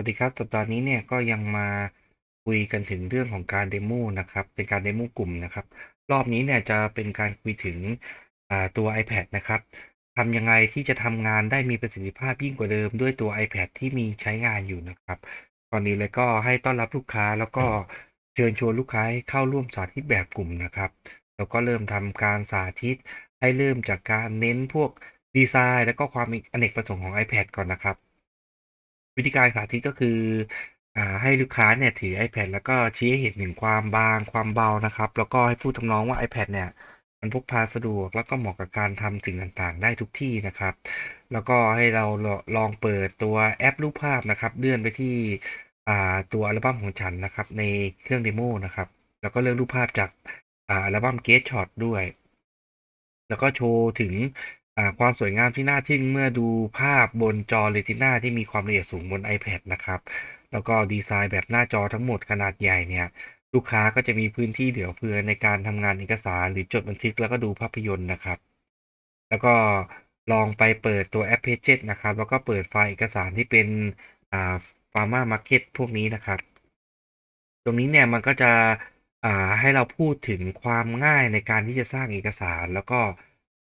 วัสดีครับ สัปดาห์นี้เนี่ยก็ยังมาคุยกันถึงเรื่องของการเดโมนะครับ เป็นการเดโมกลุ่มนะครับ รอบนี้เนี่ยจะเป็นการคุยถึงอ่าตัว iPad นะครับทำยังไงที่จะทำงานได้มีประสิทธิภาพยิ่งกว่าเดิมด้วยตัว iPad ที่มีใช้งานอยู่นะครับก่อนนี้เลยก็ให้ต้อนรับลูกค้าแล้วก็เชิญชวนลูกค้าให้เข้าร่วมสาธิตแบบกลุ่มนะครับ แล้วก็เริ่มทำการสาธิตให้เริ่มจากการเน้นพวกดีไซน์ แล้วก็ความอเนกประสงค์ของ iPad ก่อนนะครับ วิธีการสาธิตก็คืออ่าให้ลูกค้าเนี่ยถือ iPad แล้วก็ชี้ให้เห็นถึงความบางความเบานะครับ แล้วก็ให้พูดทำนองว่า iPad เนี่ยมันพกพาสะดวกแล้วก็เหมาะกับการทำสิ่งต่างๆ ได้ทุกที่นะครับ แล้วก็ให้เราลองเปิดตัวแอปรูปภาพนะครับ เลื่อนไปที่อ่าตัวอัลบั้มของฉันนะครับ ในเครื่องเดโมนะครับ แล้วก็เลือกรูปภาพจากอ่าอัลบั้ม Get Shot ด้วย แล้วก็โชว์ถึง ความสวยงามที่น่าทึ่งเมื่อดูภาพบนจอ Retina ที่มีความละเอียดสูงบน iPad นะครับ แล้วก็ดีไซน์แบบหน้าจอทั้งหมดขนาดใหญ่เนี่ยลูกค้าก็จะมีพื้นที่เหลือเฟือในการทำงานเอกสารหรือจดบันทึกแล้วก็ดูภาพยนตร์นะครับ แล้วก็ลองไปเปิดตัวแอป Pages นะครับ แล้วก็เปิดไฟล์เอกสารที่เป็นอ่า Pharma Market พวกนี้นะครับ ตรงนี้เนี่ยมันก็จะอ่าให้เราพูดถึงความง่ายในการที่จะสร้างเอกสารแล้วก็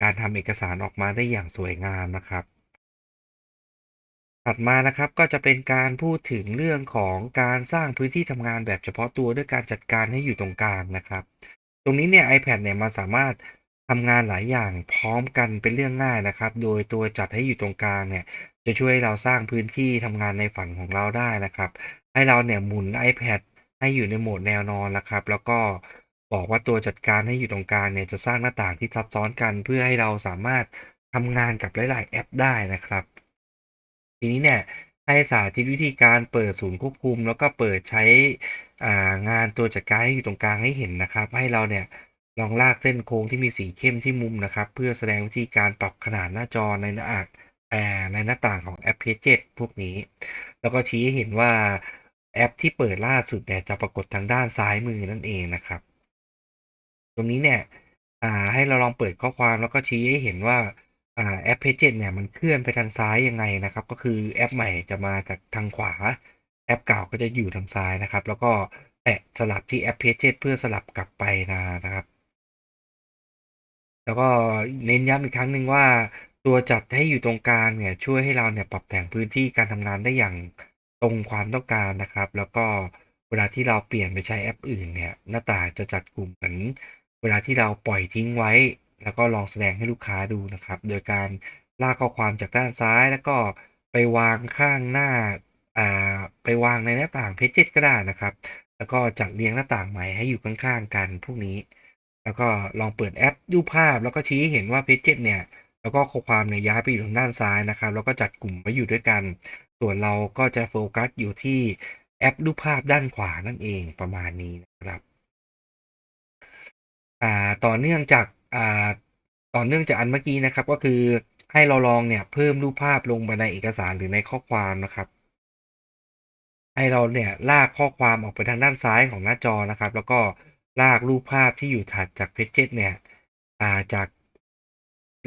การทำเอกสารออกมาได้อย่างสวยงามนะครับ ถัดมานะครับก็จะเป็นการพูดถึงเรื่องของการสร้างพื้นที่ทำงานแบบเฉพาะตัวด้วยการจัดการให้อยู่ตรงกลางนะครับ ตรงนี้เนี่ย iPad เนี่ยมันสามารถทำงานหลายอย่างพร้อมกันเป็นเรื่องง่ายนะครับ โดยตัวจัดให้อยู่ตรงกลางเนี่ย จะช่วยเราสร้างพื้นที่ทำงานในฝันของเราได้นะครับ ให้เราเนี่ยหมุน iPad ให้อยู่ในโหมดแนวนอนนะครับ แล้วก็ บอกว่าตัวจัดการให้อยู่ตรงกลางเนี่ยจะสร้างหน้าต่างที่ซับซ้อนกัน เพื่อให้เราสามารถทำงานกับหลาย ๆ แอปได้นะครับ ทีนี้เนี่ยให้สาธิตวิธีการเปิดศูนย์ควบคุม แล้วก็เปิดใช้อ่างานตัวจัดการให้อยู่ตรงกลางให้เห็นนะครับ ให้เราเนี่ยลองลากเส้นโค้งที่มีสีเข้มที่มุมนะครับ เพื่อแสดงวิธีการปรับขนาดหน้าจอในหน้าอ่างอ่าในหน้าต่างของแอป Pages พวกนี้ แล้วก็ชี้ให้เห็นว่าแอปที่เปิดล่าสุดเนี่ยจะปรากฏทางด้านซ้ายมือนั่นเองนะครับ ตรงนี้เนี่ยอ่าให้เราลองเปิดข้อความแล้วก็ชี้ให้เห็นว่าอ่าแอป Pages เนี่ยมันเคลื่อนไปทางซ้ายยังไงนะครับ ก็คือแอปใหม่จะมาจากทางขวา แอปเก่าก็จะอยู่ทางซ้ายนะครับ แล้วก็แตะสลับที่แอป Pages เพื่อสลับกลับไปนะนะครับ แล้วก็เน้นย้ำอีกครั้งหนึ่งว่าตัวจัดให้อยู่ตรงกลางเนี่ยช่วยให้เราเนี่ยปรับแต่งพื้นที่การทำงานได้อย่างตรงความต้องการนะครับ แล้วก็เวลาที่เราเปลี่ยนไปใช้แอปอื่นเนี่ยหน้าต่างจะจัดกลุ่มเหมือน วลาที่เราปล่อยทิ้งไว้ แล้วก็ลองแสดงให้ลูกค้าดูนะครับ โดยการลากข้อความจากด้านซ้าย แล้วก็ไปวางข้างหน้าอ่าไปวางในหน้าต่าง Pages ก็ได้นะครับ แล้วก็จัดเรียงหน้าต่างใหม่ให้อยู่ข้างๆกันพวกนี้ แล้วก็ลองเปิดแอปดูภาพ แล้วก็ชี้เห็นว่า Pages เนี่ยแล้วก็ข้อความเนี่ยย้ายไปอยู่ทางด้านซ้ายนะครับ แล้วก็จัดกลุ่มไว้อยู่ด้วยกัน ส่วนเราก็จะโฟกัสอยู่ที่แอปรูปภาพด้านขวานั่นเองประมาณนี้นะครับ อ่าต่อเนื่องจากอ่าต่อเนื่องจากอันเมื่อกี้นะครับ ก็คือให้เราลองเนี่ยเพิ่มรูปภาพลงไปในเอกสารหรือในข้อความนะครับ ให้เราเนี่ยลากข้อความออกไปทางด้านซ้ายของหน้าจอนะครับ แล้วก็ลากรูปภาพที่อยู่ถัดจาก Pages เนี่ยอ่าจาก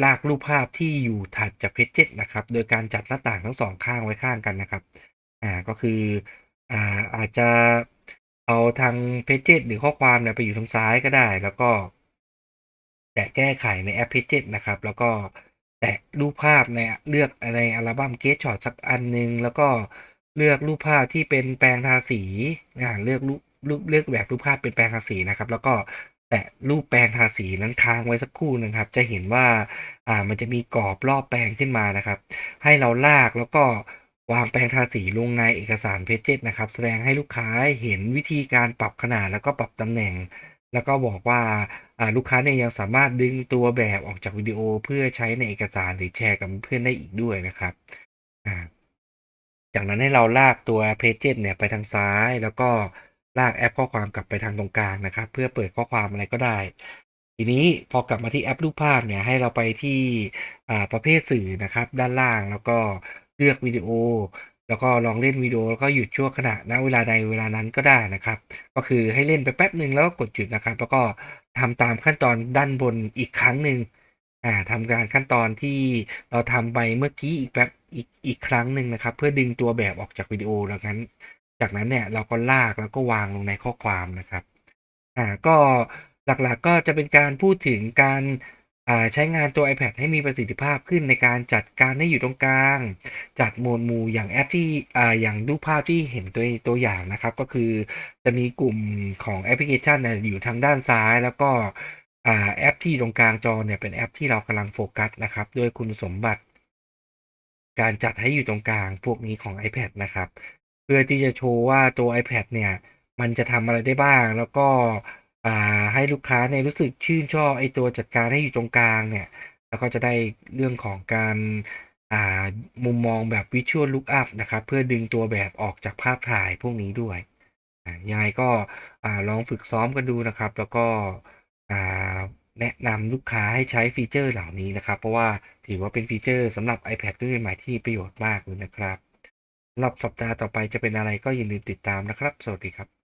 ลากรูปภาพที่อยู่ถัดจาก Pages นะครับ โดยการจัดหน้าต่างทั้งสองข้างไว้ข้างกันนะครับอ่าก็คืออ่าอาจจะ เอาทาง Pages หรือข้อความเนี่ยไปอยู่ทางซ้ายก็ได้ แล้วก็ แตะแก้ไขในแอป Pages นะครับ แล้วก็แตะรูปภาพในเลือกในอัลบั้ม Get Shot สักอันหนึ่งแล้วก็เลือกรูปภาพที่เป็นแปรงทาสีอ่าเลือกรูปรูปเลือกแบบรูปภาพเป็นแปรงทาสีนะครับ แล้วก็แตะรูปแปรงทาสีนั้นค้างไว้สักครู่นึงครับ จะเห็นว่าอ่ามันจะมีกรอบรอบแปรงขึ้นมานะครับ ให้เราลากแล้วก็ วางแปรงทาสีลงในเอกสาร Pages นะครับ แสดงให้ลูกค้าเห็นวิธีการปรับขนาดแล้วก็ปรับตำแหน่ง แล้วก็บอกว่าลูกค้าเนี่ยยังสามารถดึงตัวแบบออกจากวิดีโอเพื่อใช้ในเอกสารหรือแชร์กับเพื่อนได้อีกด้วยนะครับจากนั้นให้เราลากตัว Pages เนี่ยไปทางซ้าย แล้วก็ลากแอปข้อความกลับไปทางตรงกลางนะครับ เพื่อเปิดข้อความอะไรก็ได้ ทีนี้พอกลับมาที่แอปรูปภาพเนี่ยให้เราไปที่ประเภทสื่อนะครับ ด้านล่างแล้วก็ เลือกวิดีโอ แล้วก็ลองเล่นวิดีโอแล้วก็หยุดชั่วขณะณเวลาใดเวลานั้นก็ได้นะครับ ก็คือให้เล่นไปแป๊บหนึ่งแล้วก็กดหยุดนะครับ แล้วก็ทำตามขั้นตอนด้านบนอีกครั้งหนึ่งอ่าทำการขั้นตอนที่เราทำไปเมื่อกี้อีกแป๊บอีกอีกครั้งหนึ่งนะครับ เพื่อดึงตัวแบบออกจากวิดีโอแล้วงั้น จากนั้นเนี่ยเราก็ลากแล้วก็วางลงในข้อความนะครับอ่าก็หลักๆก็จะเป็นการพูดถึงการ ใช้งานตัว iPad ให้มีประสิทธิภาพขึ้นในการจัดการให้อยู่ตรงกลาง จัดหมวดหมู่อย่างแอปที่ออย่างรูปภาพที่เห็นตัวตัวอย่างนะครับ ก็คือจะมีกลุ่มของแอปพลิเคชันเนี่ยอยู่ทางด้านซ้าย แล้วก็แอปที่ตรงกลางจอเนี่ยเป็นแอปที่เรากำลังโฟกัสนะครับด้วยคุณสมบัติ การจัดให้อยู่ตรงกลางพวกนี้ของ iPad นะครับ เพื่อที่จะโชว์ว่าตัว iPad เนี่ยมันจะทำอะไรได้บ้างแล้วก็ อ่าให้ลูกค้าเนี่ยรู้สึกชื่นชอบไอตัวจัดการให้อยู่ตรงกลางเนี่ย แล้วก็จะได้เรื่องของการอ่ามุมมองแบบ Visual Lookup นะครับ เพื่อดึงตัวแบบออกจากภาพถ่ายพวกนี้ด้วยอ่ายังไงก็ลองฝึกซ้อมกันดูนะครับ แล้วก็แนะนำลูกค้าให้ใช้ฟีเจอร์เหล่านี้นะครับ เพราะว่าถือว่าเป็นฟีเจอร์สำหรับ iPad รุ่นใหม่ที่ประโยชน์มากเลยนะครับสำหรับสัปดาห์ต่อไปจะเป็นอะไรก็อย่าลืมติดตามนะครับ สวัสดีครับ